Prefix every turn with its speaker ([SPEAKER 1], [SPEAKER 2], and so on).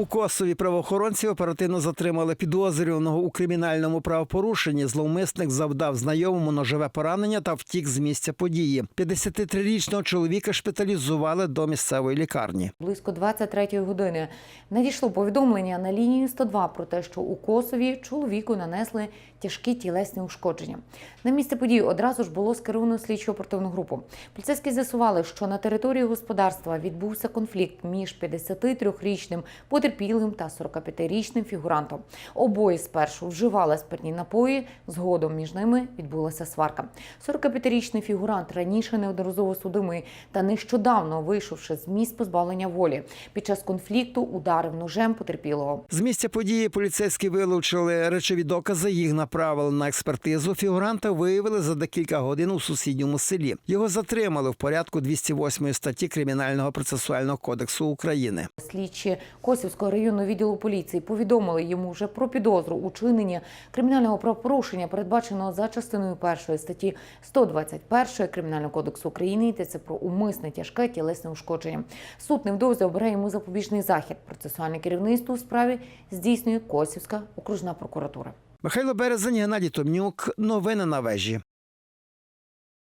[SPEAKER 1] У Косові правоохоронці оперативно затримали підозрюваного у кримінальному правопорушенні. Зловмисник завдав знайомому ножове поранення та втік з місця події. 53-річного чоловіка шпиталізували до місцевої лікарні.
[SPEAKER 2] Близько 23-ї години надійшло повідомлення на лінію 102 про те, що у Косові чоловіку нанесли тяжкі тілесні ушкодження. На місце події одразу ж було скеровано слідчу оперативну групу. Поліцейські з'ясували, що на території господарства відбувся конфлікт між 53-річним потерпілим та 45-річним фігурантом. Обоє спершу вживали спиртні напої, згодом між ними відбулася сварка. 45-річний фігурант раніше неодноразово судимий та нещодавно вийшовши з місць позбавлення волі. Під час конфлікту ударив ножем потерпілого.
[SPEAKER 1] З місця події поліцейські вилучили речові докази. Їх направили на експертизу. Фігуранта виявили за декілька годин у сусідньому селі. Його затримали в порядку 208 статті Кримінального процесуального кодексу України.
[SPEAKER 2] Слідчі Косівського районного відділу поліції повідомили йому вже про підозру у чиненні кримінального правопорушення, передбаченого за частиною першої статті 121 Кримінального кодексу України. Йдеться про умисне тяжке тілесне ушкодження. Суд невдовзі обере йому запобіжний захід. Процесуальне керівництво у справі здійснює Косівська окружна прокуратура.
[SPEAKER 1] Михайло Березень, Геннадій Томнюк. Новини на вежі.